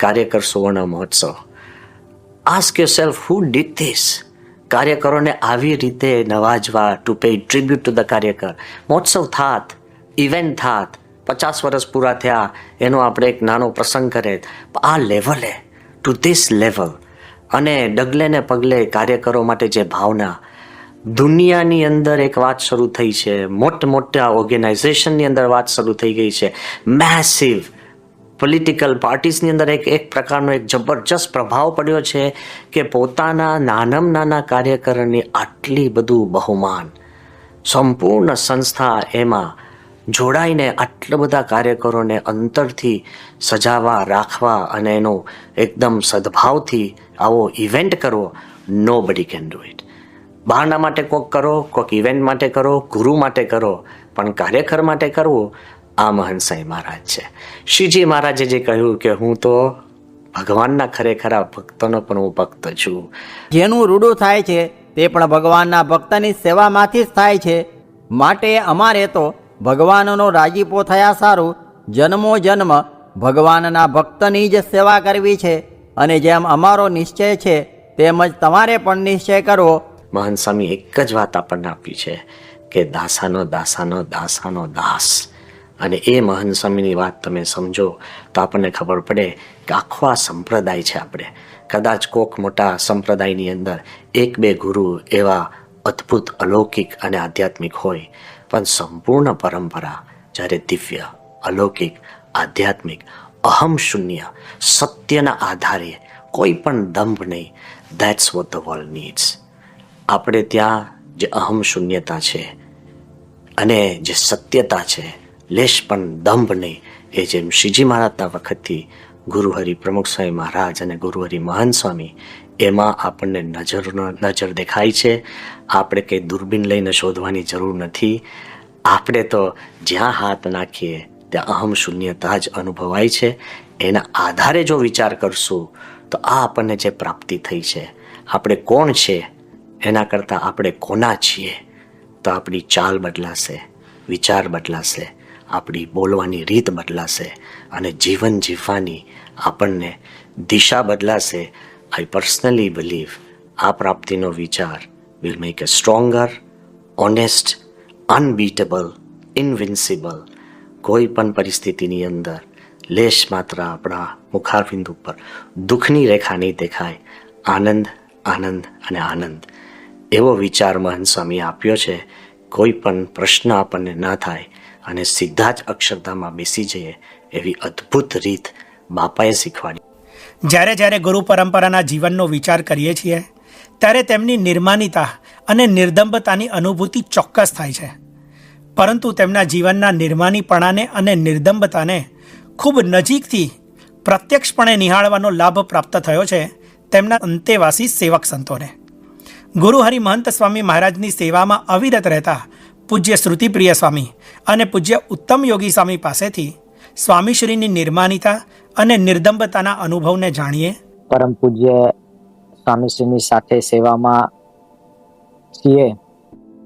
કાર્યકર સુવર્ણ મહોત્સવ. Ask yourself who did this કાર્યકરોને આવી રીતે નવાજવા to pay tribute to the કાર્યકર. મહોત્સવ થાત ઇવેન્ટ થાત, પચાસ વર્ષ પૂરા થયા, એનો આપણે એક નાનો પ્રસંગ કરે. આ લેવલે ટુ ધીસ લેવલ અને ડગલે ને પગલે કાર્યકરો માટે જે ભાવના. દુનિયાની અંદર એક વાત શરૂ થઈ છે. મોટ મોટા ઓર્ગેનાઇઝેશનની અંદર વાત શરૂ થઈ ગઈ છે. મેસિવ પોલિટિકલ પાર્ટીસની અંદર એક એક પ્રકારનો એક જબરજસ્ત પ્રભાવ પડ્યો છે કે પોતાના નાનામાં નાના કાર્યકરની આટલી બધું બહુમાન. સંપૂર્ણ સંસ્થા એમાં જોડાઈને આટલા બધા કાર્યકરોને અંતરથી સજાવવા રાખવા અને એનો એકદમ સદભાવથી આવો ઇવેન્ટ કરવો નો બડી કેન ડુ ઇટ બહારના માટે કોક કરો, કોક ઇવેન્ટ માટે કરો, ગુરુ માટે કરો, પણ કાર્યકર માટે કરવું આ મહંત સાંઈ મહારાજ છે. શ્રીજી મહારાજે જે કહ્યું કે હું તો ભગવાનના ખરેખરા ભક્તનો પણ હું ભક્ત છું. જેનું રૂડું થાય છે તે પણ ભગવાનના ભક્તની સેવામાંથી જ થાય છે. માટે અમારે તો ભગવાનનો રાજીપો થયા સારું જન્મો જન્મ ભગવાનના ભક્તની જ સેવા કરવી છે. અને જેમ અમારો નિશ્ચય છે તેમજ તમારે પણ નિશ્ચય કરવો. મહાન સ્વામી એક જ વાત આપણને આપી છે કે દાસાનો દાસાનો દાસાનો દાસ. અને એ મહાન સ્વામીની વાત તમે સમજો તો આપણને ખબર પડે કે આખો આ સંપ્રદાય છે આપણે. કદાચ કોક મોટા સંપ્રદાયની અંદર એક બે ગુરુ એવા અદ્ભુત, અલૌકિક અને આધ્યાત્મિક હોય. પણ સંપૂર્ણ પરંપરા જ્યારે દિવ્ય, અલૌકિક, આધ્યાત્મિક, અહમ શૂન્ય, સત્યના આધારે કોઈ પણ દંભ નહીં that's what the world needs આપણે ત્યાં જે અહમ શૂન્યતા છે અને જે સત્યતા છે લેશ પણ દંભ નહીં. એ જેમ શ્રીજી મહારાજના વખતથી ગુરુહરિ પ્રમુખ સ્વામી મહારાજ અને ગુરુહરિ મહાન સ્વામી, એમાં આપણને નજરનો નજર દેખાય છે. આપણે કંઈ દૂરબીન લઈને શોધવાની જરૂર નથી. આપણે તો જ્યાં હાથ નાખીએ, ત્યાં અહમ શૂન્યતા જ અનુભવાય છે. એના આધારે જો વિચાર કરશું, તો આ આપણને જે પ્રાપ્તિ થઈ છે, આપણે કોણ છે, એના કરતાં આપણે કોના છીએ, તો આપણી ચાલ બદલાશે, વિચાર બદલાશે. આપણી બોલવાની રીત બદલાશે અને જીવન જીવવાની આપણને દિશા બદલાશે. આઈ પર્સનલી બિલીવ આ પ્રાપ્તિનો વિચાર will make a stronger honest unbeatable invincible કોઈ પણ પરિસ્થિતિની અંદર લેશ માત્ર આપણા મુખારબિંદ ઉપર, દુઃખની રેખા નહીં દેખાય, આનંદ આનંદ અને આનંદ. એવો વિચાર મહન સ્વામી આપ્યો છે, કોઈ પણ પ્રશ્ન આપણને ના થાય અને સીધા જ અક્ષરધામમાં બેસી જઈએ એવી અદ્ભુત રીત બાપાએ શીખવાડી જ્યારે જ્યારે ગુરુ પરંપરાના જીવનનો વિચાર કરીએ છીએ, ત્યારે તેમની નિર્માનિતા અને નિર્દંબતાની અનુભૂતિ ચોક્કસ થાય છે. પરંતુ તેમના જીવનના નિર્માનીપણાને અને નિર્દંબતાને ખૂબ નજીકથી પ્રત્યક્ષપણે નિહાળવાનો લાભ પ્રાપ્ત થયો છે તેમના અંતેવાસી સેવક સંતોને. ગુરુ હરિમહંત સ્વામી મહારાજની સેવામાં અવિરત રહેતા પૂજ્ય શ્રુતિપ્રિય સ્વામી અને પૂજ્ય ઉત્તમ યોગી સ્વામી પાસેથી સ્વામીશ્રીની નિર્માનિતા અને નિર્દંબતાના અનુભવને જાણીએ. પરમ પૂજ્ય સ્વામીશ્રીની સાથે સેવામાં છીએ.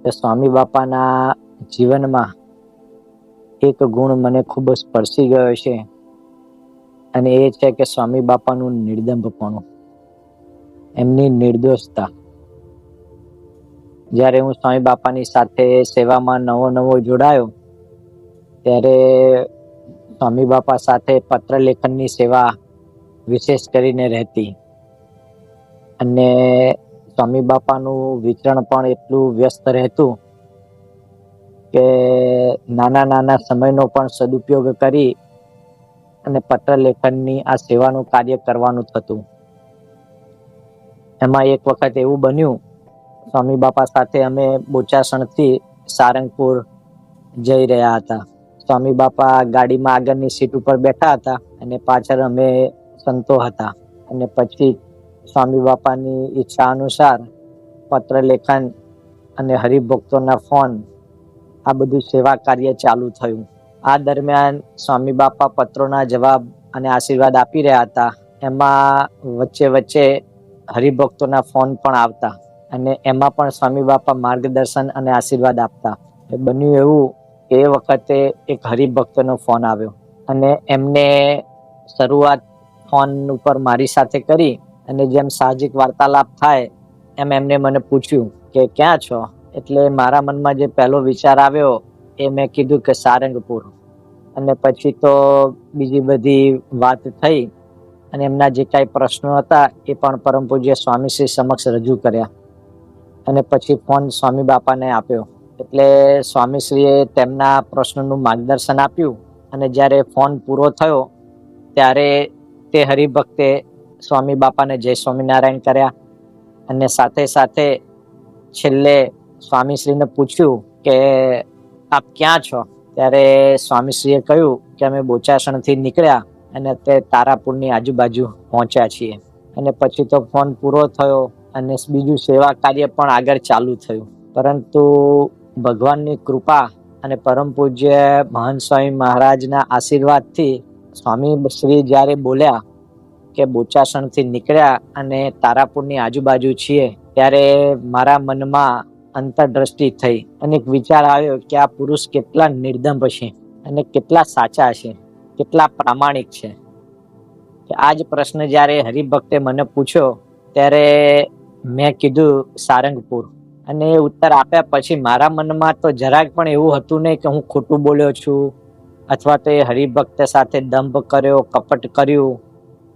તો સ્વામી બાપાના જીવનમાં એક ગુણ મને ખૂબ સ્પર્શી ગયો છે અને એ છે કે સ્વામી બાપાનું નિર્દંભપણું એમની નિર્દોષતા જ્યારે હું સ્વામી બાપાની સાથે સેવામાં નવો નવો જોડાયો, ત્યારે સ્વામી બાપા સાથે પત્ર લેખનની સેવા વિશેષ કરીને રહેતી. અને સ્વામી બાપાનું વિતરણ પણ એટલું વ્યસ્ત રહેતું કે નાના નાના સમયનો પણ સદુપયોગ કરી અને પત્ર લેખનની આ સેવાનું કાર્ય કરવાનું થતું. એમાં એક વખત એવું બન્યું સ્વામી બાપા સાથે અમે બોચાસણથી સારંગપુર જઈ રહ્યા હતા. સ્વામી બાપા ગાડીમાં આગળની સીટ ઉપર બેઠા હતા અને પાછળ અમે સંતો હતા. અને પછી સ્વામી બાપાની ઈચ્છા અનુસાર પત્ર લેખન અને હરિભક્તોના ફોન, આ બધું સેવા કાર્ય ચાલુ થયું. આ દરમિયાન સ્વામી બાપા પત્રોના જવાબ અને આશીર્વાદ આપી રહ્યા હતા. એમાં વચ્ચે વચ્ચે હરિભક્તોના ફોન પણ આવતા. અને એમાં પણ સ્વામી બાપા માર્ગદર્શન અને આશીર્વાદ આપતા. બન્યું એવું એ વખતે એક હરિભક્તનો ફોન આવ્યો. અને એમને શરૂઆત ફોન ઉપર મારી સાથે કરી અને જેમ સાહજિક વાર્તાલાપ થાય એમ એમને મને પૂછ્યું કે ક્યાં છો? એટલે મારા મનમાં જે પહેલો વિચાર આવ્યો એ મેં કીધું કે સારંગપુર. અને પછી તો બીજી બધી વાત થઈ અને એમના જે કાંઈ પ્રશ્નો હતા એ પણ પરમ પૂજ્ય સ્વામીશ્રી સમક્ષ રજૂ કર્યા. અને પછી ફોન સ્વામી બાપાને આપ્યો. એટલે સ્વામીશ્રીએ તેમના પ્રશ્નનું માર્ગદર્શન આપ્યું અને જ્યારે ફોન પૂરો થયો, ત્યારે તે હરિભક્તે સ્વામી બાપાને જય સ્વામિનારાયણ કર્યા અને સાથે સાથે છેલ્લે સ્વામીશ્રીને પૂછ્યું કે, આપ ક્યાં છો? ત્યારે સ્વામીશ્રીએ કહ્યું કે, અમે બોચાસણથી નીકળ્યા અને તે તારાપુરની આજુબાજુ પહોંચ્યા છીએ. અને પછી તો ફોન પૂરો થયો અને બીજું સેવા કાર્ય પણ આગળ ચાલુ થયું. પરંતુ ભગવાનની કૃપા અને પરમ પૂજ્ય મહાન સ્વામી મહારાજના આશીર્વાદથી સ્વામી શ્રી જ્યારે બોલ્યા કે બોચાસણથી નીકળ્યા અને તારાપુરની આજુબાજુ છીએ, ત્યારે મારા મનમાં અંતરદ્રષ્ટિ થઈ અને એક વિચાર આવ્યો કે આ પુરુષ કેટલા નિર્દંભ છે અને કેટલા સાચા છે, કેટલા પ્રામાણિક છે. કે આ જ પ્રશ્ન જ્યારે હરિભક્તે મને પૂછ્યો, ત્યારે મેં કીધું સારંગપુર. અને એ ઉત્તર આપ્યા પછી મારા મનમાં તો જરાક પણ એવું હતું નહીં કે હું ખોટું બોલ્યો છું, અથવા તો એ હરિભક્ત સાથે દંભ કર્યો, કપટ કર્યું.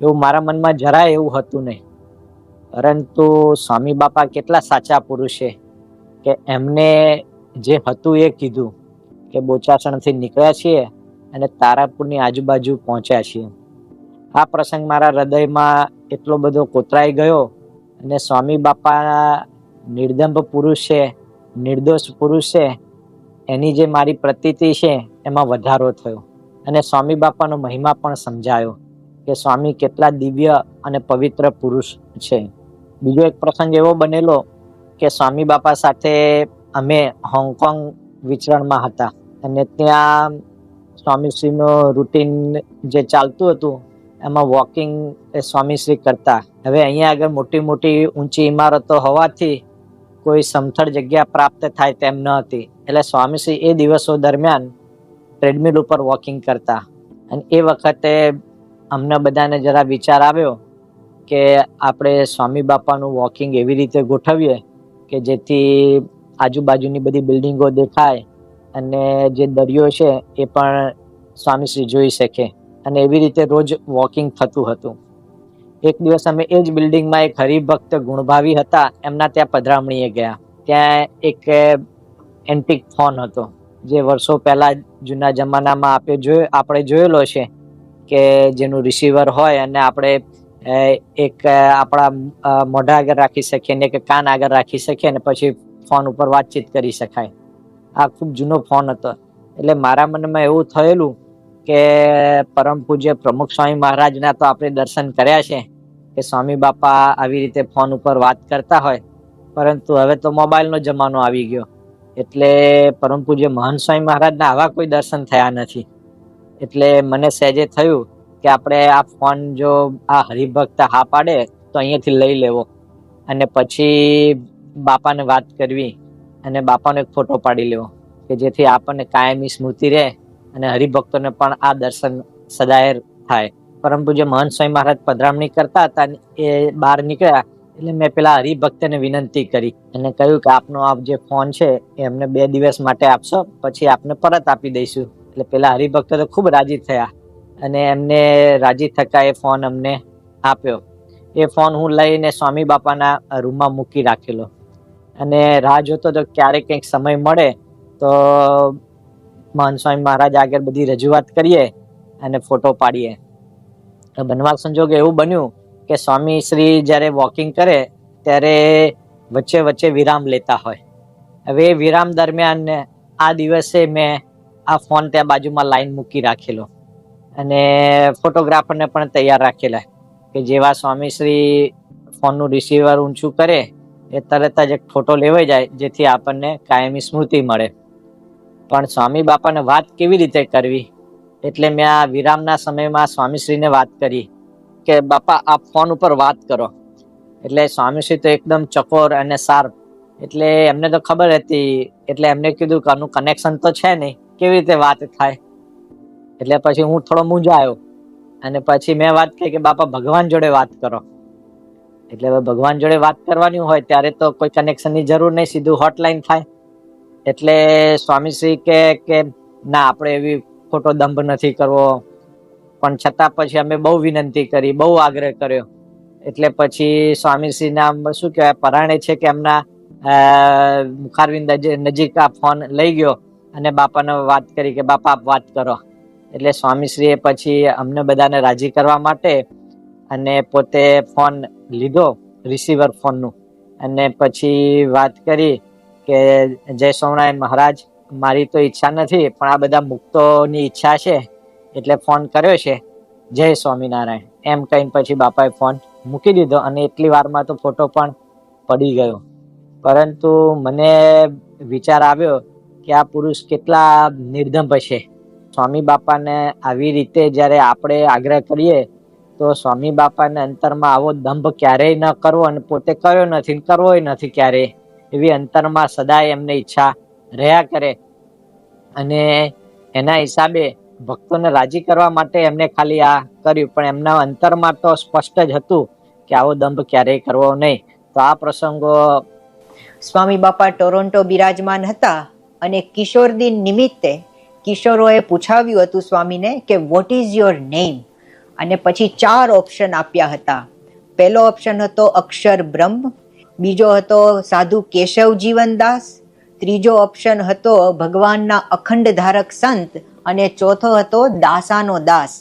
એવું મારા મનમાં જરાય એવું હતું નહીં. પરંતુ સ્વામી બાપા કેટલા સાચા પુરુષ છે કે એમને જે હતું એ કીધું કે બોચાસણથી નીકળ્યા છીએ અને તારાપુરની આજુબાજુ પહોંચ્યા છીએ. આ પ્રસંગ મારા હૃદયમાં એટલો બધો કોતરાઈ ગયો અને સ્વામી બાપા નિર્દંભ પુરુષ છે, નિર્દોષ પુરુષ છે, એની જે મારી પ્રતીતિ છે, એમાં વધારો થયો. અને સ્વામી બાપાનો મહિમા પણ સમજાયો કે સ્વામી કેટલા દિવ્ય અને પવિત્ર પુરુષ છે. બીજો એક પ્રસંગ એવો બનેલો કે સ્વામી બાપા સાથે અમે હોંગકોંગ વિચરણમાં હતા. અને ત્યાં સ્વામીશ્રીનો રૂટીન જે ચાલતું હતું એમાં વોકિંગ એ સ્વામીશ્રી કરતા. હવે અહીંયા આગળ મોટી મોટી ઊંચી ઇમારતો હોવાથી કોઈ સમથળ જગ્યા પ્રાપ્ત થાય તેમ ન હતી. એટલે સ્વામીશ્રી એ દિવસો દરમિયાન ટ્રેડમિલ ઉપર વોકિંગ કરતા. અને એ વખતે અમને બધાને જરા વિચાર આવ્યો કે આપણે સ્વામી બાપાનું વોકિંગ એવી રીતે ગોઠવીએ કે જેથી આજુબાજુની બધી બિલ્ડિંગો દેખાય અને જે દરિયો છે એ પણ સ્વામીશ્રી જોઈ શકે. અને એવી રીતે રોજ વોકિંગ થતું હતું. એક દિવસ અમે એ જ બિલ્ડિંગમાં એક હરિભક્ત ગુણભાવી હતા. એમના ત્યાં પધરામણીએ ગયા. ત્યાં એક એન્ટિક ફોન હતો. જે વર્ષો પહેલા જૂના જમાનામાં આપે જોયો, આપણે જોયેલો છે કે જેનું રિસીવર હોય અને આપણે એક આપણા મોઢા આગળ રાખી શકીએ ને કે કાન આગળ રાખી શકીએ ને પછી ફોન ઉપર વાતચીત કરી શકાય. આ ખૂબ જૂનો ફોન હતો. એટલે મારા મનમાં એવું થયેલું કે પરમ પૂજ્ય પ્રમુખ સ્વામી મહારાજના તો આપણે દર્શન કર્યા છે કે સ્વામી બાપા આવી રીતે ફોન ઉપર વાત કરતા હોય, પરંતુ હવે તો મોબાઈલનો જમાનો આવી ગયો. એટલે પરમ પૂજ્ય મહાન સ્વામી મહારાજના આવા કોઈ દર્શન થયા નથી. એટલે મને સહેજે થયું કે આપણે આ ફોન જો આ હરિભક્ત હા પાડે તો અહીંયાથી લઈ લેવો. અને પછી બાપાને વાત કરવી અને બાપાનો એક ફોટો પાડી લેવો કે જેથી આપણને કાયમી સ્મૃતિ રહે અને હરિભક્તોને પણ આ દર્શન સદાય થાય. પરમ પૂજ્ય મહંત સ્વામી મહારાજ પધરામણી કરતા હતા એ બહાર નીકળ્યા, એટલે મેં પેલા હરિભક્તને વિનંતી કરી અને કહ્યું કે આપનો આપ જે ફોન છે એ અમને બે દિવસ માટે આપશો, પછી આપને પરત આપી દઈશું. એટલે પેલા હરિભક્તો તો ખૂબ રાજી થયા અને એમને રાજી થતા એ ફોન અમને આપ્યો. એ ફોન હું લઈને સ્વામી બાપાના રૂમમાં મૂકી રાખેલો. અને રાહ જોતો તો ક્યારેક કંઈક સમય મળે તો મહાન સ્વામી મહારાજ આગળ બધી રજૂઆત કરીએ અને ફોટો પાડીએ. તો બનવા સંજોગે એવું બન્યું કે સ્વામી શ્રી જ્યારે વોકિંગ કરે ત્યારે વચ્ચે વચ્ચે વિરામ લેતા હોય. હવે એ વિરામ દરમિયાન આ દિવસે મેં આ ફોન ત્યાં બાજુમાં લાઈન મૂકી રાખેલો અને ફોટોગ્રાફરને પણ તૈયાર રાખેલા કે જેવા સ્વામી શ્રી ફોનનું રિસીવર ઊંચું કરે એ તરત જ એક ફોટો લેવાઈ જાય જેથી આપણને કાયમી સ્મૃતિ મળે. પણ સ્વામી બાપાને વાત કેવી રીતે કરવી? એટલે મેં આ વિરામના સમયમાં સ્વામીશ્રીને વાત કરી કે, બાપા આ ફોન ઉપર વાત કરો. એટલે સ્વામીશ્રી તો એકદમ ચકોર અને શાર્પ એટલે એમને તો ખબર હતી. એટલે એમને કીધું કે, આનું કનેક્શન તો છે નહીં. કેવી રીતે વાત થાય? એટલે પછી હું થોડો મૂંઝાયો અને પછી મેં વાત કરી કે, બાપા, ભગવાન જોડે વાત કરો. એટલે ભગવાન જોડે વાત કરવાની હોય ત્યારે તો કોઈ કનેક્શનની જરૂર નહીં. સીધું હોટલાઈન થાય. એટલે સ્વામીશ્રી કે કે ના, આપણે એવી ખોટો દંભ નથી કરવો. પણ છતાં પછી અમે બહુ વિનંતી કરી, બહુ આગ્રહ કર્યો. એટલે પછી સ્વામીશ્રીના શું કહેવાય, પરાણે છે કે એમના મુખારવિંદ નજીક આ ફોન લઈ ગયો અને બાપાને વાત કરી કે, બાપા, આપ વાત કરો. એટલે સ્વામીશ્રીએ પછી અમને બધાને રાજી કરવા માટે અને પોતે ફોન લીધો, રિસીવર ફોનનું. અને પછી વાત કરી કે જય સ્વામિનારાયણ મહારાજ, મારી તો ઈચ્છા નથી, પણ આ બધા મુક્તોની ઈચ્છા છે, એટલે ફોન કર્યો છે, જય સ્વામિનારાયણ. એમ કહીને પછી બાપાએ ફોન મૂકી દીધો અને એટલી વારમાં તો ફોટો પણ પડી ગયો. પરંતુ મને વિચાર આવ્યો કે આ પુરુષ કેટલા નિર્દંભ છે સ્વામી બાપાને આવી રીતે જ્યારે આપણે આગ્રહ કરીએ, તો સ્વામી બાપાને અંતરમાં આવો દંભ ક્યારેય ન કરવો અને પોતે કર્યો નથી ને કરવોય નથી ક્યારેય. એવી અંતરમાં સદાય એમને ઈચ્છા રહ્યા કરે. અને એના હિસાબે ભક્તોને રાજી કરવા માટે એમને ખાલી આ કર્યું. પણ એમના અંતરમાં તો સ્પષ્ટ જ હતું કે આવો દંભ ક્યારેય કરવો નહીં. તો આ પ્રસંગો સ્વામી બાપા ટોરોન્ટો બિરાજમાન હતા અને કિશોર દિન નિમિત્તે કિશોરોએ પૂછાવ્યું હતું સ્વામીને કે વોટ ઇઝ યોર નેમ અને પછી ચાર ઓપ્શન આપ્યા હતા. પહેલો ઓપ્શન હતો અક્ષર બ્રહ્મ બીજો હતો સાધુ કેશવ જીવનદાસ. ત્રીજો ઓપ્શન હતો ભગવાનના અખંડ ધારક સંત અને ચોથો હતો દાસાનો દાસ.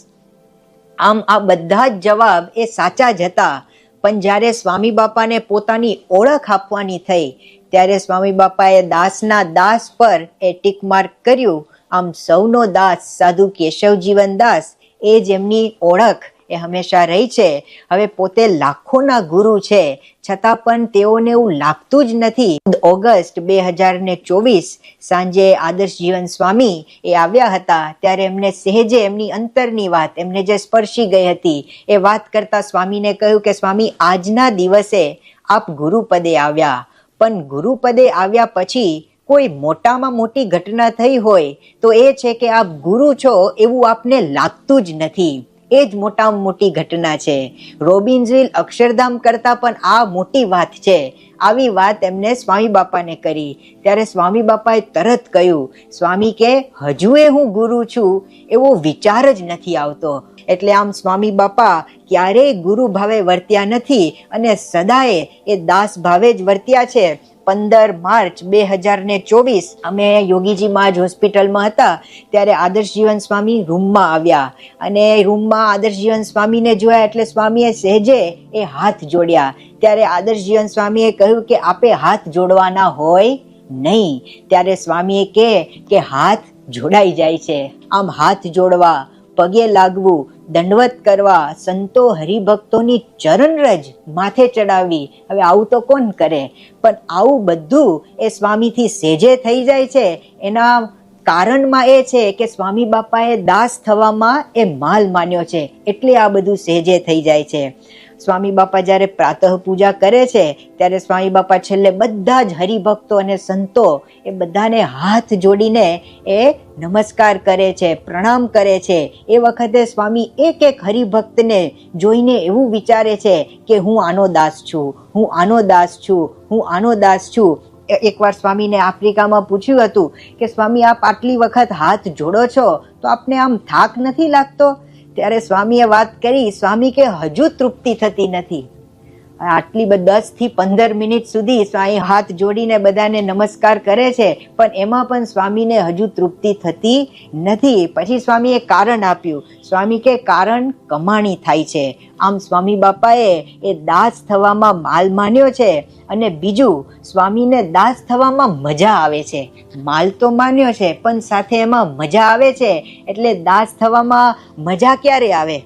આમ આ બધા જ જવાબ એ સાચા જ હતા. પણ જ્યારે સ્વામી બાપાને પોતાની ઓળખ આપવાની થઈ, ત્યારે સ્વામી બાપાએ દાસના દાસ પર એ ટીક માર્ક કર્યું. આમ સૌનો દાસ સાધુ કેશવ જીવનદાસ એ જ એમની ઓળખ એ હંમેશા રહી છે. હવે પોતે લાખોના ગુરુ છે. છતાં પણ તેઓને એવું લાગતું જ નથી. ઓગસ્ટ બે હજાર ને ચોવીસ સાંજે આદર્શ જીવન સ્વામી એ આવ્યા હતા. ત્યારે એમને સહેજે એમની અંતરની વાત, એમને જે સ્પર્શી ગઈ હતી, એ વાત કરતા સ્વામીને કહ્યું કે, સ્વામી, આજના દિવસે આપ ગુરુપદે આવ્યા. પણ ગુરુપદે આવ્યા પછી કોઈ મોટામાં મોટી ઘટના થઈ હોય તો એ છે કે આપ ગુરુ છો એવું આપને લાગતું જ નથી. એ જ મોટામાં મોટી ઘટના છે. રોબિન્સવિલ અક્ષરધામ કરતા પણ આ મોટી વાત છે. આવી વાત એમને સ્વામી બાપાને કરી. ત્યારે સ્વામી બાપાએ તરત કહ્યું, સ્વામી કે હજુએ હું ગુરુ છું. એવો વિચાર જ નથી આવતો. એટલે આમ સ્વામી બાપા ક્યારેય ગુરુ ભાવે વર્ત્યા નથી અને સદાએ એ દાસ ભાવે જ વર્ત્યા છે. પંદર માર્ચ બે હજાર ને ચોવીસ અમે યોગીજી જ હોસ્પિટલમાં હતા, ત્યારે આદર્શ જીવન સ્વામી રૂમમાં આવ્યા. અને રૂમમાં આદર્શ જીવન સ્વામીને જોયા એટલે સ્વામીએ સહેજે એ હાથ જોડ્યા. ત્યારે આદર્શ જીવન સ્વામીએ કહ્યું કે આપે હાથ જોડવાના હોય નહીં. ત્યારે સ્વામીએ કહે કે હાથ જોડાઈ જાય છે. આમ હાથ જોડવા પગે લાગવું દંડવત કરવા સંતો હરિભક્તોની ચરણરજ માથે ચડાવવી હવે આવું તો કોણ કરે? પણ આવું બધું એ સ્વામીથી સેજે થઈ જાય છે. એના કારણમાં એ છે કે સ્વામી બાપાએ દાસ થવામાં એ માલ માન્યો છે. એટલે આ બધું સહેજે થઈ જાય છે. સ્વામી બાપા જ્યારે પ્રાતઃ પૂજા કરે છે, ત્યારે સ્વામી બાપા છેલ્લે બધા જ હરિભક્તો અને સંતો એ બધાને હાથ જોડીને એ નમસ્કાર કરે છે, પ્રણામ કરે છે. એ વખતે સ્વામી એક એક હરિભક્તને જોઈને એવું વિચારે છે કે હું આનો દાસ છું, હું આનો દાસ છું, હું આનો દાસ છું. એકવાર સ્વામીને આફ્રિકામાં પૂછ્યું હતું કે, સ્વામી, આપ આટલી વખત હાથ જોડો છો? તો આપને આમ થાક નથી લાગતો? ત્યારે સ્વામીએ વાત કરી સ્વામી કે હજુ તૃપ્તિ થતી નથી? આટલી બ- દસથી પંદર મિનિટ સુધી સ્વામી હાથ જોડીને બધાને નમસ્કાર કરે છે, પણ એમાં પણ સ્વામીને હજુ તૃપ્તિ થતી નથી. પછી સ્વામીએ કારણ આપ્યું. સ્વામી કે, કારણ કમાણી થાય છે. આમ સ્વામી બાપાએ એ દાસ થવામાં માલ માન્યો છે અને બીજું, સ્વામીને દાસ થવામાં મજા આવે છે. માલ તો માન્યો છે, પણ સાથે એમાં મજા આવે છે. એટલે દાસ થવામાં મજા ક્યારે આવે?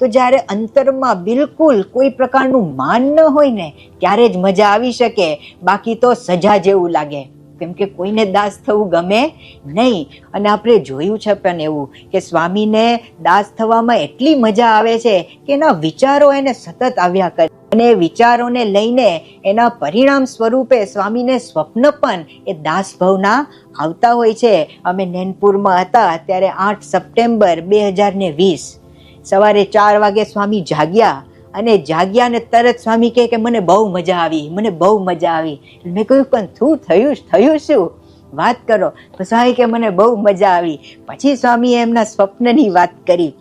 તો જ્યારે અંતરમાં બિલકુલ કોઈ પ્રકારનું માન ન હોય ને, ત્યારે જ મજા આવી શકે. બાકી તો સજા જેવું લાગે. કેમ કે કોઈને દાસ થવું ગમે નહીં. અને આપણે જોયું છે પણ એવું કે સ્વામીને દાસ થવામાં એટલી મજા આવે છે કે એના વિચારો એને સતત આવ્યા કરે. અને વિચારોને લઈને એના પરિણામ સ્વરૂપે સ્વામીને સ્વપ્ન પણ એ દાસ ભાવના આવતા હોય છે. અમે નેનપુરમાં હતા ત્યારે આઠ સપ્ટેમ્બર બે હજાર ને વીસ. સવારે ચાર વાગે સ્વામી જાગ્યા અને જાગ્યા ને તરત સ્વામી કહે કે મને બહુ મજા આવી, મને બહુ મજા આવી. મેં કહ્યું, પણ શું થયું થયું શું? વાત કરો. સ્વામી કે, મને બહુ મજા આવી. પછી સ્વામીએ એમના સ્વપ્નની વાત કરી.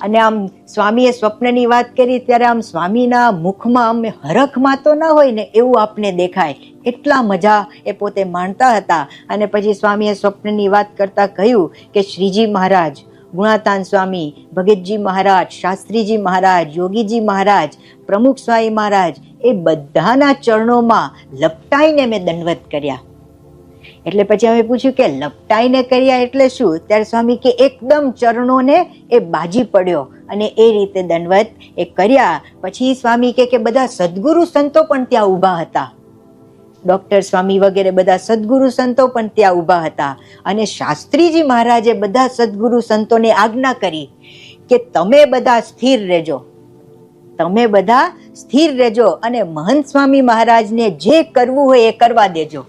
અને આમ સ્વામીએ સ્વપ્નની વાત કરી ત્યારે આમ સ્વામીના મુખમાં આમ હરખમાં તો ન હોય ને એવું આપને દેખાય. એટલા મજા એ પોતે માણતા હતા. અને પછી સ્વામીએ સ્વપ્નની વાત કરતા કહ્યું કે, શ્રીજી મહારાજ ગુણાતાન સ્વામી, ભગતજી મહારાજ, શાસ્ત્રીજી મહારાજ, યોગીજી મહારાજ, પ્રમુખ સ્વામી મહારાજ, એ બધાના ચરણોમાં લપટાઈને મેં દંડવત કર્યા. એટલે પછી અમે પૂછ્યું કે લપટાઈને કર્યા એટલે શું? ત્યારે સ્વામી કે એકદમ ચરણોને એ બાજી પડ્યો અને એ રીતે દંડવત એ કર્યા. પછી સ્વામી કે બધા સદગુરુ સંતો પણ ત્યાં ઊભા હતા. ડોક્ટર સ્વામી વગેરે બધા સદગુરુ સંતો પણ ત્યાં ઊભા હતા. અને શાસ્ત્રીજી મહારાજે બધા સદગુરુ સંતોને આજ્ઞા કરી કે તમે બધા સ્થિર રહેજો. તમે બધા સ્થિર રહેજો અને મહંત સ્વામી મહારાજને જે કરવું હોય એ કરવા દેજો.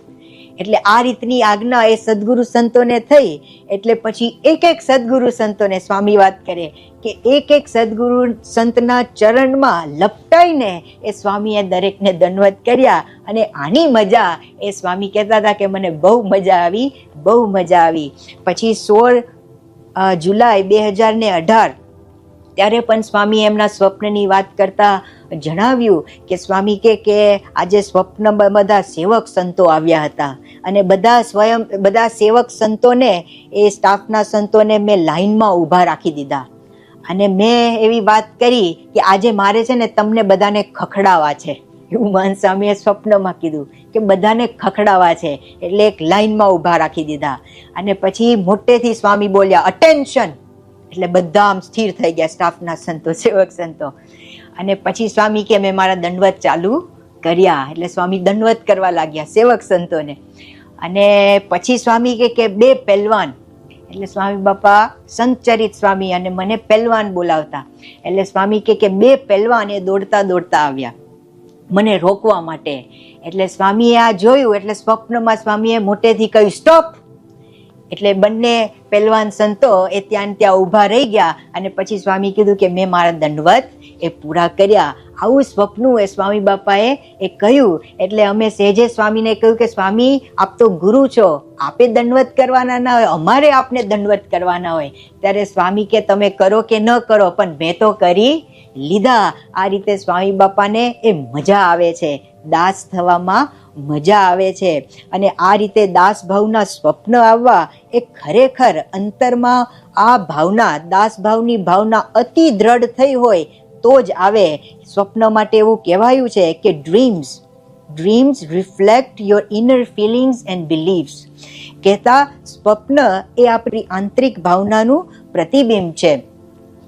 એટલે આ રીતની આજ્ઞા એ સદગુરુ સંતોને થઈ. એટલે પછી એક એક સદગુરુ સંતોને સ્વામી વાત કરે. કે એક એક સદગુરુ સંતના ચરણમાં લપટાઈને એ સ્વામીએ દરેકને દંડવત કર્યા અને આની મજા એ સ્વામી કહેતા હતા કે મને બહુ મજા આવી, બહુ મજા આવી. પછી સોળ જુલાઈ બે હજાર ને અઢાર, ત્યારે પણ સ્વામી એમના સ્વપ્નની વાત કરતા જણાવ્યું કે સ્વામી કે કે આજે સ્વપ્ન બધા સેવક સંતો આવ્યા હતા અને બધા સ્વયં, બધા સેવક સંતોને એ સ્ટાફના સંતોને મેં લાઈનમાં ઊભા રાખી દીધા. અને મેં એવી વાત કરી કે આજે મારે છે ને તમને બધાને ખખડાવા છે. એવું મહંત સ્વામીએ સ્વપ્નમાં કીધું કે બધાને ખખડાવા છે. એટલે એક લાઈનમાં ઊભા રાખી દીધા. અને પછી મોટેથી સ્વામી બોલ્યા અટેન્શન એટલે બધા આમ સ્થિર થઈ ગયા, સ્ટાફના સંતો, સેવક સંતો. અને પછી સ્વામી કે, મેં મારા દંડવત ચાલુ કર્યા. એટલે સ્વામી દંડવત કરવા લાગ્યા, સેવક સંતોને. અને પછી સ્વામી કે બે પહેલવાન એટલે સ્વામી બાપા સંતચરિત સ્વામી અને મને પહેલવાન બોલાવતા. એટલે સ્વામી કે કે બે પહેલવાન એ દોડતા દોડતા આવ્યા. મને રોકવા માટે. એટલે સ્વામીએ આ જોયું, એટલે સ્વપ્નમાં સ્વામીએ મોટેથી કહ્યું, સ્ટોપ! એટલે બંને પહેલવાન સંતો એ ત્યાં ત્યાં ઊભા રહી ગયા અને પછી સ્વામી કીધું કે, મેં મારા દંડવત એ પૂરા કર્યા. આવું સ્વપ્નું એ સ્વામી બાપાએ એ કહ્યું. એટલે અમે સહેજે સ્વામીને કહ્યું કે, સ્વામી, આપ તો ગુરુ છો. આપે દંડવત કરવાના ના હોય. અમારે આપને દંડવત કરવાના હોય. ત્યારે સ્વામી કે, તમે કરો કે ન કરો, પણ મેં તો કરી લીધા. આ રીતે સ્વામી બાપાને એ મજા આવે છે. દાસ થવામાં મજા આવે છે. અને આ રીતે દાસ ભાવના સ્વપ્ન આવવા એ ખરેખર અંતરમાં આ ભાવના, દાસ ભાવની ભાવના અતિ દ્રઢ થઈ હોય તો જ આવે. સ્વપ્ન માટે એવું કહેવાયું છે કે dreams dreams reflect your inner feelings and believes કહેતા સ્વપ્ન એ આપણી આંતરિક ભાવનાનું પ્રતિબિંબ છે.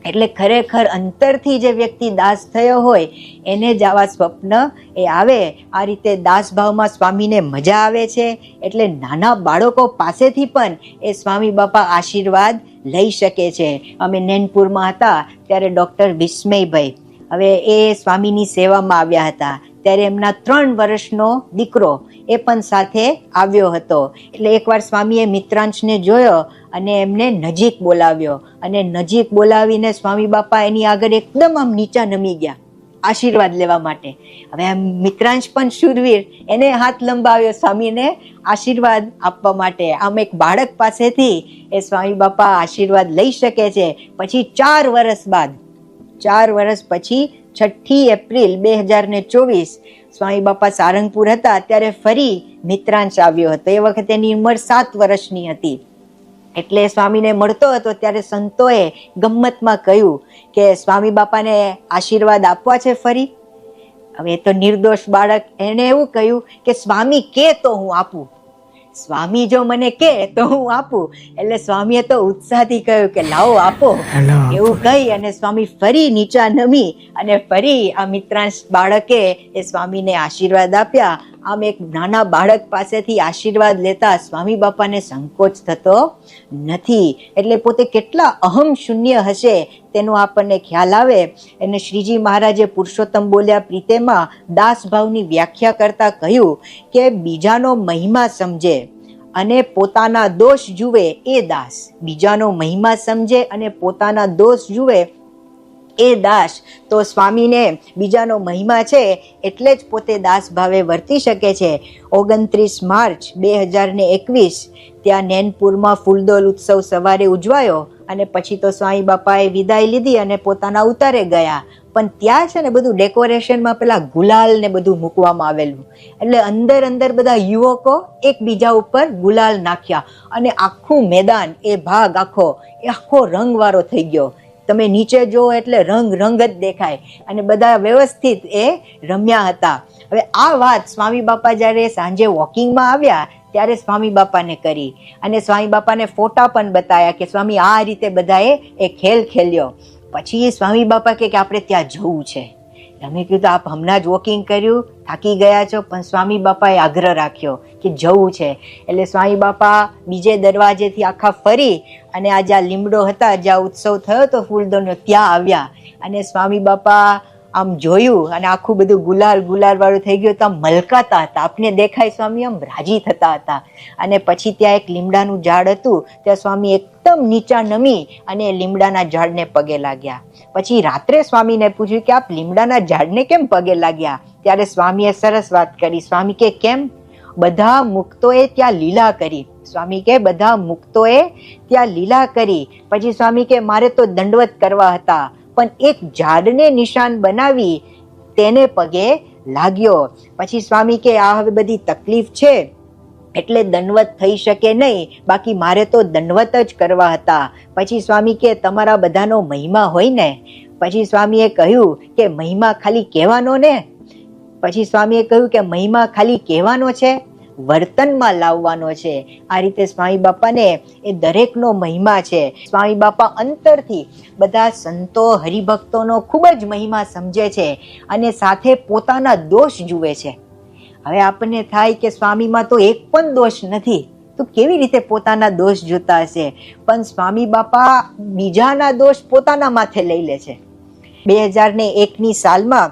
એટલે ખરેખર અંતરથી જે વ્યક્તિ દાસ થયો હોય, એને જ આવા સ્વપ્ન એ આવે. આ રીતે દાસભાવમાં સ્વામીને મજા આવે છે. એટલે નાના બાળકો પાસેથી પણ એ સ્વામી બાપા આશીર્વાદ લઈ શકે છે. અમે નૈનપુરમાં હતા, ત્યારે ડૉક્ટર વિસ્મયભાઈ. હવે એ સ્વામીની સેવામાં આવ્યા હતા. ત્યારે એમના ત્રણ વર્ષનો દીકરો એ પણ સાથે આવ્યો હતો. એટલે એકવાર સ્વામીએ મિત્રાંશને જોયો અને એમને નજીક બોલાવ્યો. અને નજીક બોલાવીને સ્વામી બાપા એની આગળ એકદમ આમ નીચા નમી ગયા, આશીર્વાદ લેવા માટે. હવે આ મિત્રાંશ પણ શૂરવીર, એને હાથ લંબાવ્યો સ્વામીને આશીર્વાદ આપવા માટે. આમ એક બાળક પાસેથી એ સ્વામી બાપા આશીર્વાદ લઈ શકે છે. પછી ચાર વર્ષ બાદ, ચાર વર્ષ પછી છઠ્ઠી એપ્રિલ બે હજાર ને ચોવીસ સ્વામી બાપા સારંગપુર હતા. ત્યારે ફરી મિત્રાંશ આવ્યો હતો. એ વખતે એની ઉંમર સાત વર્ષની હતી. એટલે સ્વામીને મળતો હતો. ત્યારે સંતોએ ગમ્મતમાં કહ્યું કે સ્વામી બાપાને આશીર્વાદ આપવા છે ફરી. હવે એ તો નિર્દોષ બાળક. એણે એવું કહ્યું કે સ્વામી કે તો હું આપું. સ્વામી જો મને કે તો હું આપું. એટલે સ્વામીએ તો ઉત્સાહથી કહ્યું કે લાવો આપો. એવું કહી અને સ્વામી ફરી નીચા નમી અને ફરી આ મિત્રાંશ બાળકે એ સ્વામીને આશીર્વાદ આપ્યા. આમ એક નાના બાળક પાસેથી આશીર્વાદ લેતા સ્વામી બાપાને સંકોચ થતો નથી. એટલે પોતે કેટલા અહમ શૂન્ય હશે તેનો આપણને ખ્યાલ આવે. અને શ્રીજી મહારાજે પુરુષોત્તમ બોલ્યા પ્રીતેમાં દાસ ભાવની વ્યાખ્યા કરતા કહ્યું કે બીજાનો મહિમા સમજે અને પોતાના દોષ જુએ એ દાસ. બીજાનો મહિમા સમજે અને પોતાના દોષ જુએ એ દાસ. તો સ્વામીને બીજાનો મહિમા છે એટલે જ પોતે દાસ ભાવે વર્તી શકે છે. ઓગણત્રીસ માર્ચ બે હજાર ને એકવીસ, ત્યાં નેનપુરમાં ફૂલદોલ ઉત્સવ સવારે ઉજવાયો અને પછી તો સ્વામી બાપાએ વિદાય લીધી અને પોતાના ઉતારે ગયા. પણ ત્યાં છે ને બધું ડેકોરેશનમાં પેલા ગુલાલ ને બધું મૂકવામાં આવેલું. એટલે અંદર અંદર બધા યુવકો એકબીજા ઉપર ગુલાલ નાખ્યા. અને આખું મેદાન, એ ભાગ આખો, એ આખો રંગવાળો થઈ ગયો. તમે નીચે જુઓ એટલે રંગ રંગ જ દેખાય. અને બધા વ્યવસ્થિત એ રમ્યા હતા. હવે આ વાત સ્વામી બાપા જ્યારે સાંજે વોકિંગમાં આવ્યા, ત્યારે સ્વામી બાપાને કરી. અને સ્વામી બાપાને ફોટા પણ બતાવ્યા કે સ્વામી આ રીતે બધાએ એ ખેલ ખેલ્યો. પછી સ્વામી બાપા કે આપણે ત્યાં જવું છે. અમે કીધું આપ હમણાં જ વોકિંગ કર્યું, થાકી ગયા છો, પણ સ્વામી બાપાએ આગ્રહ રાખ્યો કે જવું છે. એટલે સ્વામી બાપા બીજે દરવાજેથી આખા ફરી અને આ જ્યાં લીમડો હતા જ્યાં ઉત્સવ થયો હતો ફૂલદોનો ત્યાં આવ્યા. અને સ્વામી બાપા આમ જોયું અને આખું બધું ગુલાલ ગુલાલ વાળું થઈ ગયું તો આમ મલકાતા હતા. આપને દેખાય સ્વામી આમ રાજી થતા હતા. અને પછી ત્યાં એક લીમડાનું ઝાડ હતું. ત્યાં સ્વામી એકદમ નીચા નમી અને લીમડાના ઝાડને પગે લાગ્યા. પછી રાત્રે સ્વામીને પૂછ્યું કે આપ લીમડાના ઝાડને કેમ પગે લાગ્યા? ત્યારે સ્વામીએ સરસ વાત કરી. સ્વામી કે, કેમ? બધા મુક્તોએ ત્યાં લીલા કરી. સ્વામી કે, બધા મુક્તોએ ત્યાં લીલા કરી. પછી સ્વામી કે, મારે તો દંડવત કરવા હતા. પણ એક ઝાડને નિશાન બનાવી તેને પગે લાગ્યો. પછી સ્વામી કે, આ હવે બધી તકલીફ છે, એટલે દંડવત થઈ શકે નહીં. બાકી મારે તો દંડવત જ કરવા હતા. પછી સ્વામી કે, તમારા બધાનો મહિમા હોય ને. પછી સ્વામીએ કહ્યું કે, મહિમા ખાલી કહેવાનો ને. પછી સ્વામીએ કહ્યું કે, મહિમા ખાલી કહેવાનો છે? વર્તનમાં લાવવાનો છે. આ રીતે સ્વામી બાપાને એ દરેકનો મહિમા છે. સ્વામી બાપા અંતરથી બધા સંતો, હરિભક્તોનો ખૂબ જ મહિમા સમજે છે અને સાથે પોતાના દોષ જુએ છે. હવે આપણને થાય કે સ્વામીમાં તો એક પણ દોષ નથી. તો કેવી રીતે પોતાના દોષ જોતા હશે? પણ સ્વામી બાપા બીજાના દોષ પોતાના માથે લઈ લે છે. બે હજાર ને એકની સાલમાં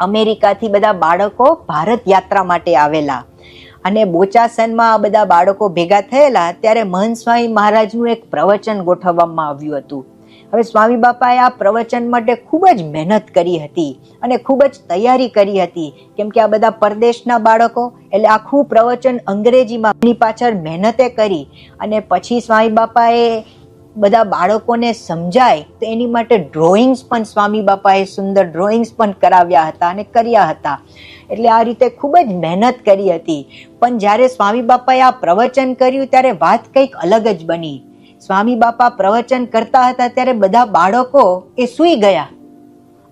અમેરિકાથી બધા બાળકો ભારત યાત્રા માટે આવેલા. અને બોચાસનમાં આ બધા બાળકો ભેગા થયેલા ત્યારે મહંત સ્વામી મહારાજનું એક પ્રવચન ગોઠવવામાં આવ્યું હતું. હવે સ્વામી બાપાએ આ પ્રવચન માટે ખૂબ જ મહેનત કરી હતી અને ખૂબ જ તૈયારી કરી હતી. કેમ કે આ બધા પરદેશના બાળકો, એટલે આખું પ્રવચન અંગ્રેજીમાં એની પાછળ મહેનતે કરી અને પછી સ્વામી બાપાએ બધા બાળકોને સમજાય, તો એની માટે ડ્રોઈંગ્સ પણ સ્વામી બાપાએ સુંદર ડ્રોઈંગ્સ પણ કરાવ્યા હતા અને કર્યા હતા. એટલે આ રીતે ખૂબ જ મહેનત કરી હતી. પણ જ્યારે સ્વામી બાપાએ આ પ્રવચન કર્યું, ત્યારે વાત કંઈક અલગ જ બની. સ્વામી બાપા પ્રવચન કરતા હતા, ત્યારે બધા બાળકો એ સૂઈ ગયા.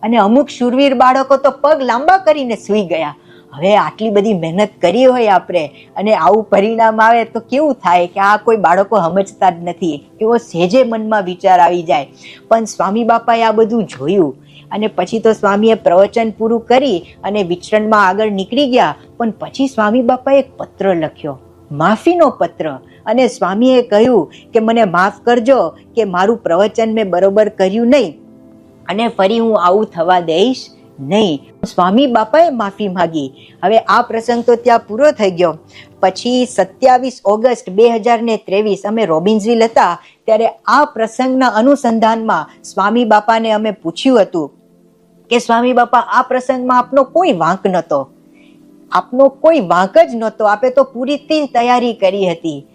અને અમુક શૂરવીર બાળકો તો પગ લાંબા કરીને સૂઈ ગયા. હવે આટલી બધી મહેનત કરી હોય આપણે અને આવું પરિણામ આવે તો કેવું થાય કે આ કોઈ બાળકો સમજતા જ નથી. એવો સેજે મનમાં વિચાર આવી જાય. પણ સ્વામી બાપાએ આ બધું જોયું અને પછી તો સ્વામીએ પ્રવચન પૂરું કરી અને વિચરણમાં આગળ નીકળી ગયા. પણ પછી સ્વામી બાપાએ એક પત્ર લખ્યો. માફીનો પત્ર. અને સ્વામીએ કહ્યું કે મને માફ કરજો કે મારું પ્રવચન મેં બરોબર કર્યું નહીં. અને ફરી હું આવું થવા દઈશ. નહીં. સ્વામી બાપાએ માફી માગી. હવે આ પ્રસંગ તો ત્યાં પૂરો થઈ ગયો. પછી સત્યાવીસ ઓગસ્ટ બે હજાર ને ત્રેવીસ અમે રોબિન્સવિલ હતા ત્યારે આ પ્રસંગના અનુસંધાનમાં સ્વામી બાપાને અમે પૂછ્યું હતું કે, સ્વામી બાપા, આ પ્રસંગમાં આપનો કોઈ વાંક નહોતો. આપનો કોઈ વાંક જ નહોતો. આપે તો પૂરી તૈયારી કરી હતી.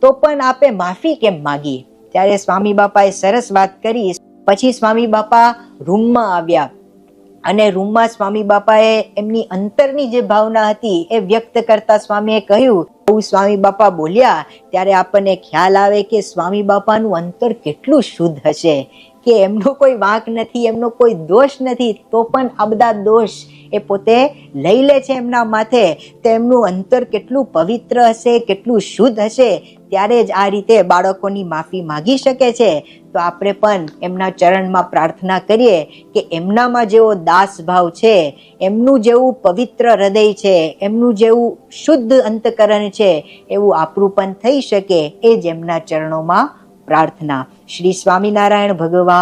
તો પણ આપે માફી કેમ માગી? ત્યારે સ્વામી બાપાએ સરસ વાત કરી. પછી સ્વામી બાપા રૂમમાં આવ્યા. અને રૂમમાં સ્વામી બાપાએ એમની અંતરની જે ભાવના હતી એ વ્યક્ત કરતા સ્વામીએ કહ્યું આવું સ્વામી બાપા બોલ્યા, ત્યારે આપણને ખ્યાલ આવે કે સ્વામી બાપાનું અંતર કેટલું શુદ્ધ હશે. કે એમનો કોઈ વાંક નથી, એમનો કોઈ દોષ નથી, તો પણ આ બધા દોષ એ પોતે લઈ લે છે એમના માથે. તો એમનું અંતર કેટલું પવિત્ર હશે, કેટલું શુદ્ધ હશે, ત્યારે જ આ રીતે બાળકોની માફી માગી શકે છે. તો આપણે પણ એમના ચરણમાં પ્રાર્થના કરીએ કે એમનામાં જેવો દાસ ભાવ છે, એમનું જેવું પવિત્ર હૃદય છે, એમનું જેવું શુદ્ધ અંતકરણ છે, એવું આપણું પણ થઈ શકે, એ જ એમના ચરણોમાં પ્રાર્થના. શ્રી સ્વામિનારાયણ ભગવાન.